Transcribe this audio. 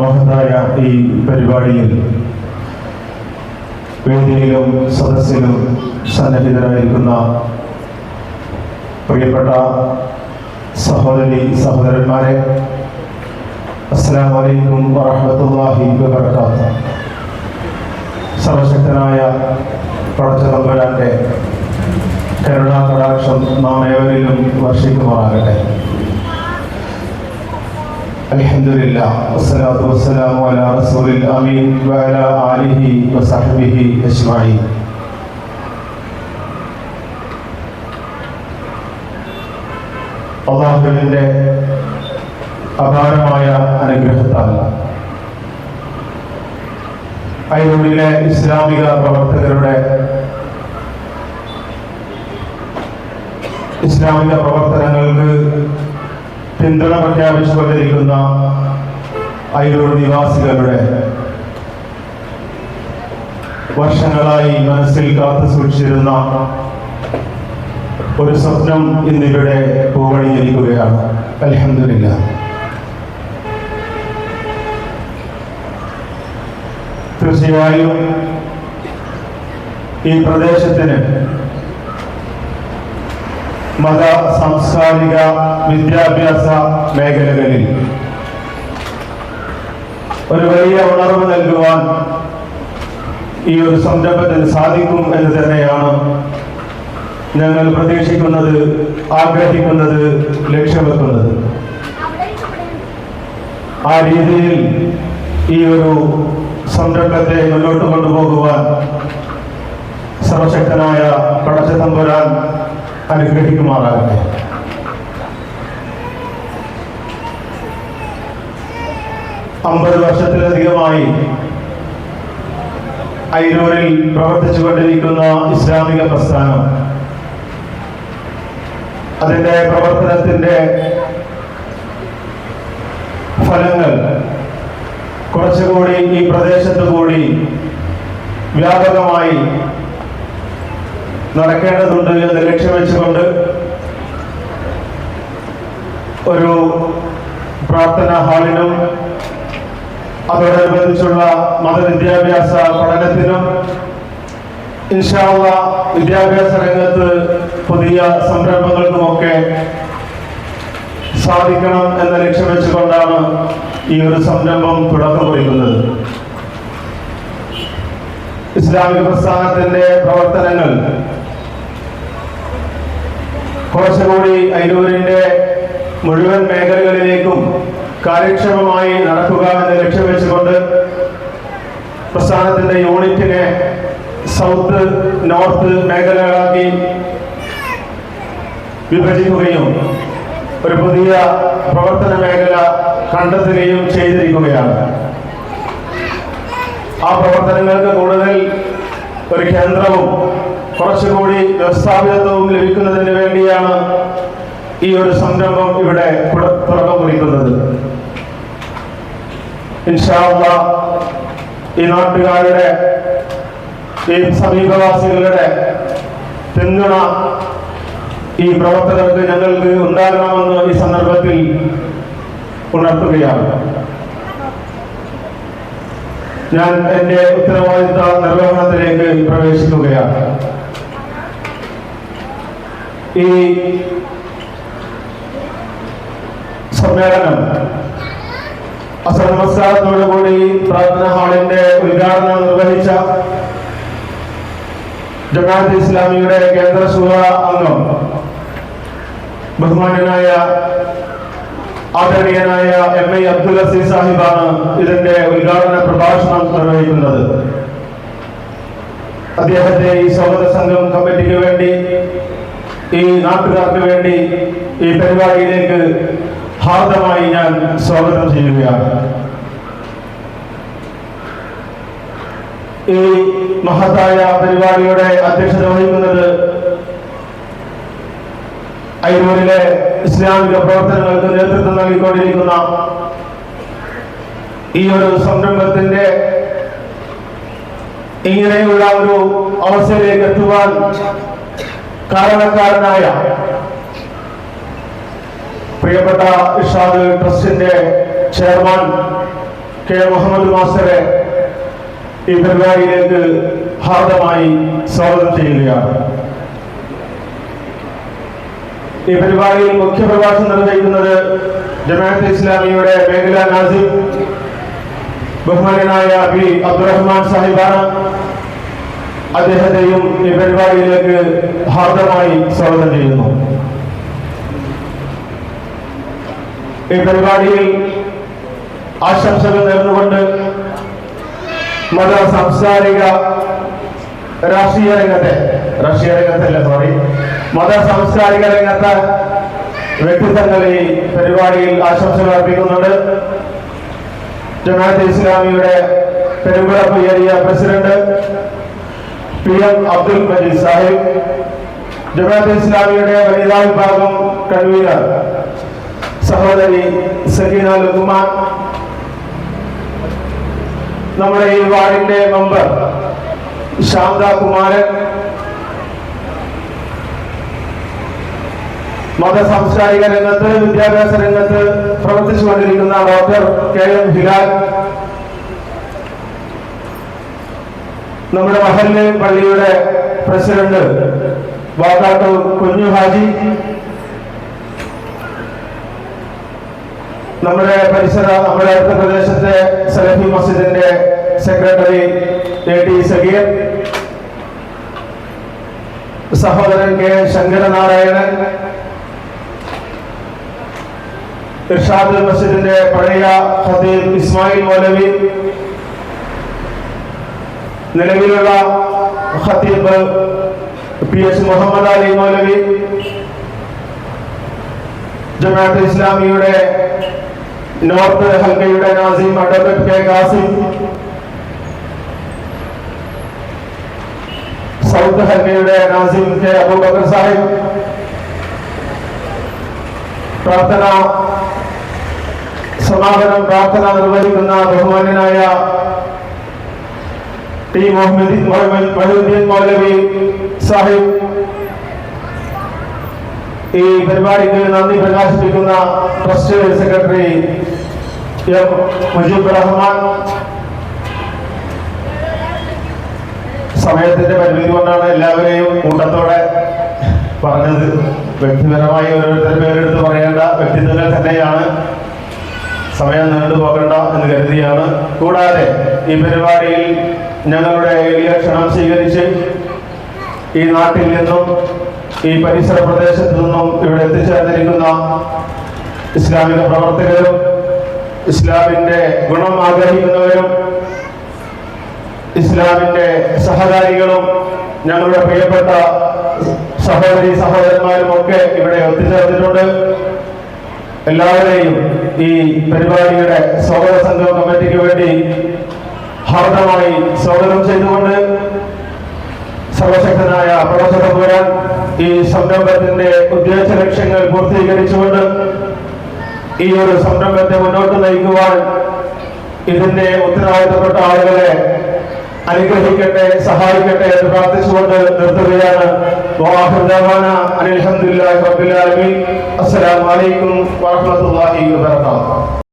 മഹത്തായ ഈ പരിപാടിയിൽ വേദിയിലും സദസ്സിലും സന്നിഹിതരായിരിക്കുന്ന പ്രിയപ്പെട്ട സഹോദരി സഹോദരന്മാരെ അസ്സാം വലൈക്കും വറഹമത്തല്ലാഹി വബർക്കാത്ത സർവശക്തനായ പടച്ചതമ്പുരാന്റെ കരുണാ കടാക്ഷം നാം ഏവരിലും വർഷിക്കുമാറാകട്ടെ. വസ്സലാത്തു വസ്സലാമു അലാ റസൂലിൽ അമീൻ വഅലാ ആലിഹി വസഹ്ബിഹി അജ്മഈൻ. അള്ളാഹുവിന്റെ അപാരമായ അനുഗ്രഹത്താൽ അയ്യൂരിലെ ഇസ്ലാമിക പ്രവർത്തകരുടെ ഇസ്ലാമിക പ്രവർത്തനങ്ങൾക്ക് പിന്തുണ പ്രഖ്യാപിച്ചു കൊണ്ടിരിക്കുന്ന അയ്യൂർ നിവാസികളുടെ വർഷങ്ങളായി മനസ്സിൽ കാത്തു സൂക്ഷിച്ചിരുന്ന ഒരു സ്വപ്നം ഇന്നിവിടെ പൂവണിഞ്ഞിരിക്കുകയാണ്. അലഹമില്ല തീർച്ചയായും ഈ പ്രദേശത്തിന് മത സാംസ്കാരിക വിദ്യാഭ്യാസ മേഖലകളിൽ ഒരു വലിയ ഉണർവ് നൽകുവാൻ ഈ ഒരു സംരംഭത്തിന് സാധിക്കും എന്ന് തന്നെയാണ് ഞങ്ങൾ പ്രതീക്ഷിക്കുന്നത് ആഗ്രഹിക്കുന്നത് ലക്ഷ്യമെത്തുന്നത് ആ രീതിയിൽ ഈ ഒരു സംരംഭത്തെ മുന്നോട്ട് കൊണ്ടുപോകുവാൻ സർവശക്തനായ പടച്ച തമ്പുരാൻ അനുഗ്രഹിക്കുമാറാകട്ടെ. അമ്പത് വർഷത്തിലധികമായി അയ്യൂരിൽ പ്രവർത്തിച്ചുകൊണ്ടിരിക്കുന്ന ഇസ്ലാമിക പ്രസ്ഥാനം അതിന്റെ പ്രവർത്തനത്തിന്റെ ഫലങ്ങൾ കുറച്ചുകൂടി ഈ പ്രദേശത്തു കൂടി വ്യാപകമായി നടക്കേണ്ടതുണ്ട് എന്ന് ലക്ഷ്യം വെച്ചുകൊണ്ട് ഒരു പ്രാർത്ഥനാ ഹാളിനും അതോടനുബന്ധിച്ചുള്ള മതവിദ്യാഭ്യാസ പഠനത്തിനും ഇൻഷാള്ള വിദ്യാഭ്യാസ രംഗത്ത് പുതിയ സംരംഭങ്ങൾക്കുമൊക്കെ സാധിക്കണം എന്ന ലക്ഷ്യം വെച്ചുകൊണ്ടാണ് ഈ ഒരു സംരംഭം തുടക്കം കുറിക്കുന്നത് ഇസ്ലാമിക പ്രസ്ഥാനത്തിന്റെ പ്രവർത്തനങ്ങൾ കുറച്ചുകൂടി അയിരൂരിന്റെ മുഴുവൻ മേഖലകളിലേക്കും കാര്യക്ഷമമായി നടക്കുക എന്ന് ലക്ഷ്യം വെച്ചുകൊണ്ട് പ്രസ്ഥാനത്തിന്റെ യൂണിറ്റിനെ സൗത്ത് നോർത്ത് മേഖലകളാക്കി വിഭജിക്കുകയും ഒരു പുതിയ പ്രവർത്തന മേഖല കണ്ടെത്തുകയും ചെയ്തിരിക്കുകയാണ്. ആ പ്രവർത്തനങ്ങൾക്ക് കൂടുതൽ ഒരു കേന്ദ്രവും കുറച്ചുകൂടി വ്യവസ്ഥാപിതത്വവും ലഭിക്കുന്നതിന് വേണ്ടിയാണ് ഈ ഒരു സംരംഭം ഇവിടെ തുടക്കം കുറിക്കുന്നത് ഈ നാട്ടുകാരുടെ ഈ സമീപവാസികളുടെ പിന്തുണ ഈ പ്രവർത്തകർക്ക് ഞങ്ങൾക്ക് ഉണ്ടാകണമെന്ന് ഈ സന്ദർഭത്തിൽ ഉണർത്തുകയാണ്. ഞാൻ എന്റെ ഉത്തരവാദിത്ത നിർവഹണത്തിലേക്ക് പ്രവേശിക്കുകയാണ് ഈ സമ്മേളനം അസർ നമസ്കാരത്തോടുകൂടി പ്രാർത്ഥന ഹാളിന്റെ ഉദ്ഘാടനം നിർവഹിച്ച ജമാഅത്ത് ഇസ്ലാമിയുടെ കേന്ദ്ര ശുഭ അംഗം ബഹുമാനായ ആദരണീയനായ എം എ അബ്ദുൽ അസീസ് സാഹിബാണ് ഇതിന്റെ ഉദ്ഘാടന പ്രഭാഷണം നിർവഹിക്കുന്നത്. അദ്ദേഹത്തെ ഈ സ്വാഗത സംഘം കമ്മിറ്റിക്ക് വേണ്ടി ഈ നാട്ടുകാർക്ക് വേണ്ടി ഈ പരിപാടിയിലേക്ക് ഹാർദമായി ഞാൻ സ്വാഗതം ചെയ്യുകയാണ്. ഈ മഹത്തായ പരിപാടിയുടെ അധ്യക്ഷത വഹിക്കുന്നത് അയ്യൂരിലെ ഇസ്ലാമിക പ്രവർത്തനങ്ങൾക്ക് നേതൃത്വം നൽകിക്കൊണ്ടിരിക്കുന്ന ഈ ഒരു സംരംഭത്തിന്റെ ഇങ്ങനെയുള്ള ഒരു അവസ്ഥയിലേക്ക് എത്തുവാൻ കാരണക്കാരനായ പ്രിയപ്പെട്ട ഇഷാദ് ട്രസ്റ്റിന്റെ ചെയർമാൻ കെ മുഹമ്മദ് മാസ്റ്ററെ ഈ പരിപാടിയിലേക്ക് ഹാർദമായി സ്വാഗതം ചെയ്യുകയാണ്. ഈ പരിപാടിയിൽ മുഖ്യപ്രഭാഷണം നിർവഹിക്കുന്നത് ജമാഅത്ത് ഇസ്ലാമിയുടെ മേഖല നാസിം ബഹുമാനായ പി അബ്ദുറഹ്മാൻ സാഹിബാണ്. അദ്ദേഹത്തെയും പരിപാടിയിലേക്ക് ഹാർദമായി സ്വാഗതം ചെയ്യുന്നു. ഈ പരിപാടിയിൽ ആശംസകൾ നേർന്നുകൊണ്ട് മത സാംസ്കാരിക രാഷ്ട്രീയ രംഗത്തെ രാഷ്ട്രീയ രംഗത്തല്ല സോറി മത സാംസ്കാരിക രംഗത്ത് വ്യക്തിത്വങ്ങൾ ഈ പരിപാടിയിൽ ആശംസകൾ അർപ്പിക്കുന്നുണ്ട്. ജമാഅത്ത് ഇസ്ലാമിയുടെ Perumbalappu area president P M Abdul Majeed Sahib Jamaat ഇസ്ലാമിയുടെ വനിതാ വിഭാഗം കൺവീനർ സഹോദരി സഹീന ലുക്കുമാൻ നമ്മുടെ ഈ വാർഡിന്റെ മെമ്പർ ശാന്ത കുമാരൻ മത സാംസ്കാരിക രംഗത്ത് വിദ്യാഭ്യാസ രംഗത്ത് പ്രവർത്തിച്ചുകൊണ്ടിരിക്കുന്ന ഡോക്ടർ കെ എം ഹിലാൽ നമ്മുടെ മഹല്ല് പള്ളിയുടെ പ്രസിഡന്റ് വാക്കാട്ടൂർ കുഞ്ഞു ഹാജി. നമ്മുടെ പരിസര നമ്മുടെ അടുത്ത പ്രദേശത്തെ സലഫി മസ്ജിദിന്റെ സെക്രട്ടറി എ ടി സഗീർ. സഹോദരൻ കെ ശങ്കരനാരായണൻ. ഇർഷാദ് മസ്ജിദിന്റെ പഴയ ഹദീബ് ഇസ്മായിൽ മൗലവി. നിലവിലുള്ള ഖത്തീബ് പി എസ് മുഹമ്മദ് അലി മൗലവി ജമാഅത്ത് ഇസ്ലാമിയുടെ നോർത്ത് ഹൽക്കയുടെ നാസിം അഡ്വക്കേറ്റ് കെ കാസിം സൗത്ത് ഹൽക്കയുടെ നാസിം കെ അബൂബക്കർ സാഹിബ് പ്രാർത്ഥന സമാപനം പ്രാർത്ഥന നിർവഹിക്കുന്ന ബഹുമാന്യനായ ടി മുഹമ്മദ് മഹുദ്ദീൻ മൗലവി സാഹിബ് ഈ പരിപാടിക്ക് നന്ദി പ്രകാശിപ്പിക്കുന്ന trust secretary M Mujeeb Rahman. സമയത്തിന്റെ പരിമിതി കൊണ്ടാണ് എല്ലാവരെയും കൂട്ടത്തോടെ പറഞ്ഞത്. വ്യക്തിപരമായി ഓരോരുത്തർ പേരെടുത്ത് പറയേണ്ട വ്യക്തിത്വങ്ങൾ തന്നെയാണ്. സമയം നീണ്ടു പോകണ്ട എന്ന് കരുതിയാണ്. കൂടാതെ ഈ പരിപാടിയിൽ ഞങ്ങളുടെ ഏരിയ ക്ഷണം സ്വീകരിച്ച് ഈ നാട്ടിൽ നിന്നും ഈ പരിസര പ്രദേശത്ത് നിന്നും ഇവിടെ എത്തിച്ചേർന്നിരിക്കുന്ന ഇസ്ലാമിക പ്രവർത്തകരും ഇസ്ലാമിന്റെ ഗുണം ആഗ്രഹിക്കുന്നവരും ഇസ്ലാമിന്റെ സഹകാരികളും ഞങ്ങളുടെ പ്രിയപ്പെട്ട സഹോദരി സഹോദരന്മാരും ഒക്കെ ഇവിടെ ഒത്തുചേർന്നിട്ടുണ്ട്. എല്ലാവരെയും ഈ പരിപാടിയുടെ സ്വാഗത സംഘം കമ്മിറ്റിക്ക് വേണ്ടി ഹാർദമായി സ്വാഗതം ചെയ്തുകൊണ്ട് സർവശക്തനായ പ്രവർത്തകപുരാൻ ഈ സംരംഭത്തിന്റെ ഉദ്ദേശ ലക്ഷ്യങ്ങൾ പൂർത്തീകരിച്ചുകൊണ്ട് ഈ ഒരു സംരംഭത്തെ മുന്നോട്ട് നയിക്കുവാൻ ഇതിന്റെ ഉത്തരവാദിത്തപ്പെട്ട ആളുകളെ അനുഗ്രഹിക്കട്ടെ സഹായിക്കട്ടെ എന്ന് പ്രാർത്ഥിച്ചുകൊണ്ട് നിർത്തുകയാണ്. അലഹമുല്ലാ റബ്ബിൽ ആലമീൻ. അസ്സലാമു അലൈക്കും വറഹ്മത്തുള്ളാഹി വബറകാതുഹു.